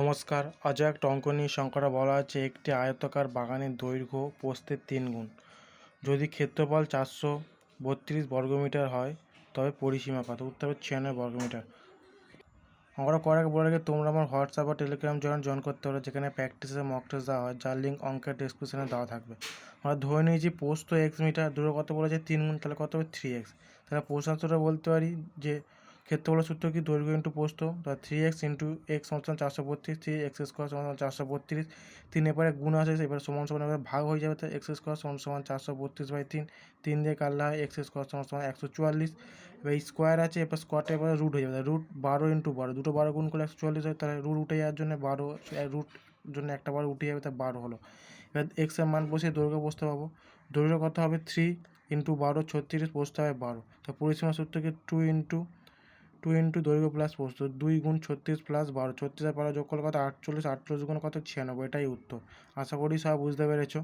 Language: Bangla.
নমস্কার। আজ একটা অঙ্ক নিয়ে সংখ্যাটা বলা আছে, একটি আয়তাকার বাগানের দৈর্ঘ্য পোস্তের তিন গুণ। যদি ক্ষেত্রফল চারশো বত্রিশ বর্গমিটার হয়, তবে পরিসীমা কত? উত্তর হবে ছিয়ানব্বই বর্গমিটার করার আগে বলে রাখি, তোমরা আমার হোয়াটসঅ্যাপ বা টেলিগ্রাম চ্যানেল জয়েন করতে পারো, যেখানে প্র্যাকটিসের মক টেস্ট দেওয়া হয়, যার লিঙ্ক অঙ্কের ডিসক্রিপশনে দেওয়া থাকবে। আমরা ধরে নিয়েছি পোস্ত এক্স মিটার, দূরে কত বলেছে? তিন গুণ, তাহলে কত হবে? থ্রি এক্স তাহলে প্রশ্নাংশটা বলতে পারি যে ক্ষেত্রফলের সূত্র কি দৈর্ঘ্য ইন্টু পোস্ত তাহলে থ্রি এক্স ইন্টু এক্স সমান চারশো বত্রিশ থ্রি এক্স স্কোয়ার সমান চারশো বত্রিশ তিন এবারে গুণ আছে এবার সমান সমান এবার ভাগ হয়ে যাবে তাহলে এক্স স্কোয়ার সমান সমান চারশো বত্রিশ বাই তিন তিন দিয়ে কাটলে হয় এক্স স্কোয়ার সমান সমান একশো চুয়াল্লিশ, এবার স্কোয়ার আছে, এবার স্কোয়ারটা এবার রুট হয়ে যাবে রুট বারো ইন্টু বারো, দুটো বারো গুণ করলে একশো চুয়াল্লিশ হয়, তাহলে রুট উঠে যাওয়ার জন্য বারো রুট জন্য একটা বারো উঠে যাবে তাই বারো হলো, এবার এক্সের মান বসিয়ে দৈর্ঘ্য বসতে পাবো, দৈর্ঘ্য কত হবে? থ্রি ইন্টু বারো, ছত্রিশ বসতে হবে বারো, তো পরিসীমা সূত্রকে টু ইন্টু টু ইন্টু দৈর্ঘ্য প্লাস প্রস্থ, দুই গুণ ছত্রিশ প্লাস বারো ছত্রিশ আর বারো যোগ করলে কত আটচল্লিশ আটচল্লিশ গুণ কত? ছিয়ানব্বই, এটাই উত্তর। আশা করি সব বুঝতে পেরেছ।